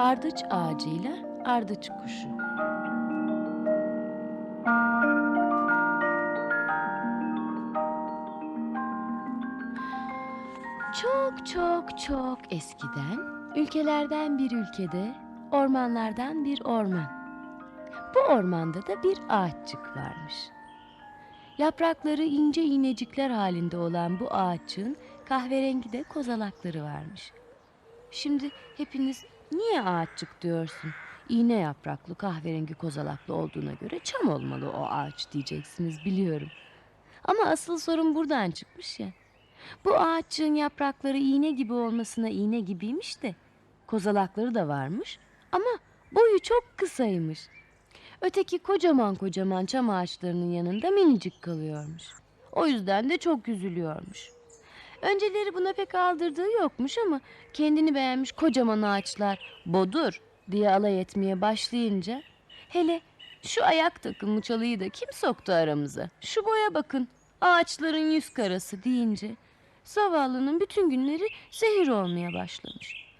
Ardıç ağacıyla ardıç kuşu. Çok çok çok eskiden ülkelerden bir ülkede ormanlardan bir orman. Bu ormanda da bir ağaççık varmış. Yaprakları ince iğnecikler halinde olan bu ağaççığın kahverengi de kozalakları varmış. Şimdi hepiniz niye ağaççık diyorsun? İğne yapraklı kahverengi kozalaklı olduğuna göre çam olmalı o ağaç diyeceksiniz biliyorum. Ama asıl sorun buradan çıkmış ya. Bu ağaççığın yaprakları iğne gibi olmasına iğne gibiymiş de kozalakları da varmış ama boyu çok kısaymış. Öteki kocaman kocaman çam ağaçlarının yanında minicik kalıyormuş. O yüzden de çok üzülüyormuş. Önceleri buna pek aldırdığı yokmuş ama kendini beğenmiş kocaman ağaçlar bodur diye alay etmeye başlayınca hele şu ayak takımlı çalıyı da kim soktu aramıza? Şu boya bakın ağaçların yüz karası deyince zavallının bütün günleri zehir olmaya başlamış.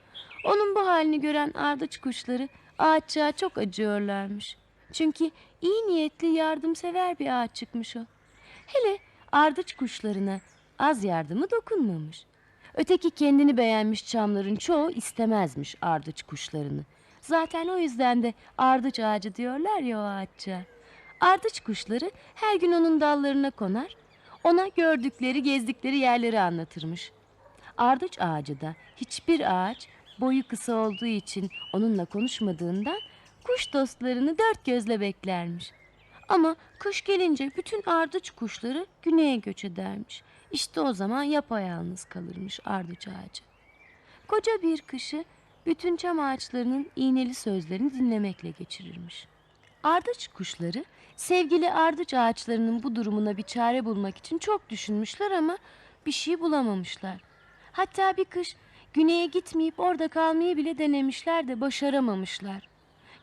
Onun bu halini gören ardıç kuşları ağaççığa çok acıyorlarmış. Çünkü iyi niyetli yardımsever bir ağaç çıkmış o. Hele ardıç kuşlarına az yardımı dokunmamış. Öteki kendini beğenmiş çamların çoğu istemezmiş ardıç kuşlarını. Zaten o yüzden de ardıç ağacı diyorlar ya o ağaçça. Ardıç kuşları her gün onun dallarına konar, ona gördükleri, gezdikleri yerleri anlatırmış. Ardıç ağacı da hiçbir ağaç boyu kısa olduğu için onunla konuşmadığından kuş dostlarını dört gözle beklermiş. Ama kış gelince bütün ardıç kuşları güneye göç edermiş. İşte o zaman yapayalnız kalırmış ardıç ağacı. Koca bir kışı bütün çam ağaçlarının iğneli sözlerini dinlemekle geçirirmiş. Ardıç kuşları sevgili ardıç ağaçlarının bu durumuna bir çare bulmak için çok düşünmüşler ama bir şey bulamamışlar. Hatta bir kış güneye gitmeyip orada kalmayı bile denemişler de başaramamışlar.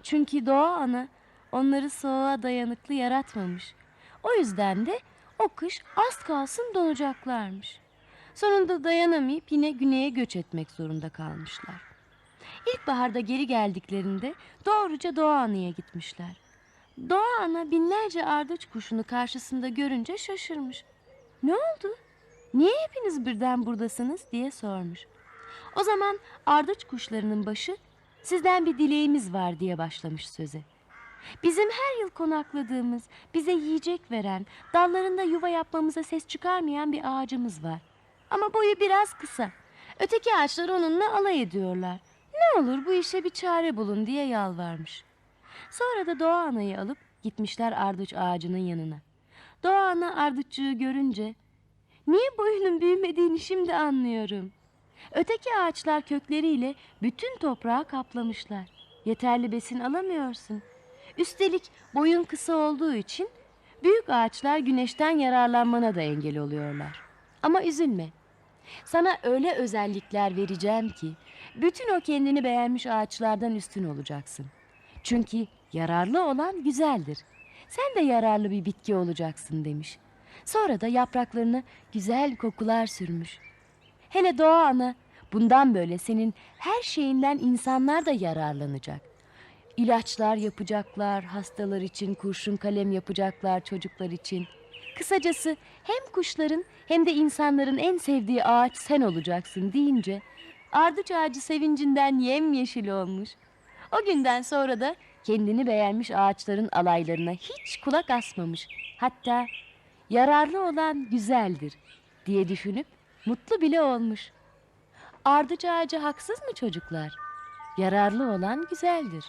Çünkü doğa ana onları soğuğa dayanıklı yaratmamış. O yüzden de o kış az kalsın donacaklarmış. Sonunda dayanamayıp yine güneye göç etmek zorunda kalmışlar. İlkbaharda geri geldiklerinde doğruca Doğa Ana'ya gitmişler. Doğa Ana binlerce ardıç kuşunu karşısında görünce şaşırmış. Ne oldu? Niye hepiniz birden buradasınız diye sormuş. O zaman ardıç kuşlarının başı sizden bir dileğimiz var diye başlamış söze. Bizim her yıl konakladığımız, bize yiyecek veren, dallarında yuva yapmamıza ses çıkarmayan bir ağacımız var. Ama boyu biraz kısa. Öteki ağaçlar onunla alay ediyorlar. Ne olur bu işe bir çare bulun diye yalvarmış. Sonra da Doğa Ana'yı alıp gitmişler ardıç ağacının yanına. Doğa Ana ardıççığı görünce, niye boyunun büyümediğini şimdi anlıyorum. Öteki ağaçlar kökleriyle bütün toprağı kaplamışlar. Yeterli besin alamıyorsun. Üstelik boyun kısa olduğu için büyük ağaçlar güneşten yararlanmana da engel oluyorlar. Ama üzülme. Sana öyle özellikler vereceğim ki bütün o kendini beğenmiş ağaçlardan üstün olacaksın. Çünkü yararlı olan güzeldir. Sen de yararlı bir bitki olacaksın demiş. Sonra da yapraklarına güzel kokular sürmüş. Hele doğa ana bundan böyle senin her şeyinden insanlar da yararlanacak. İlaçlar yapacaklar, hastalar için kurşun kalem yapacaklar çocuklar için. Kısacası hem kuşların hem de insanların en sevdiği ağaç sen olacaksın deyince ardıç ağacı sevincinden yemyeşil olmuş. O günden sonra da kendini beğenmiş ağaçların alaylarına hiç kulak asmamış. Hatta yararlı olan güzeldir diye düşünüp mutlu bile olmuş. Ardıç ağacı haksız mı çocuklar? Yararlı olan güzeldir.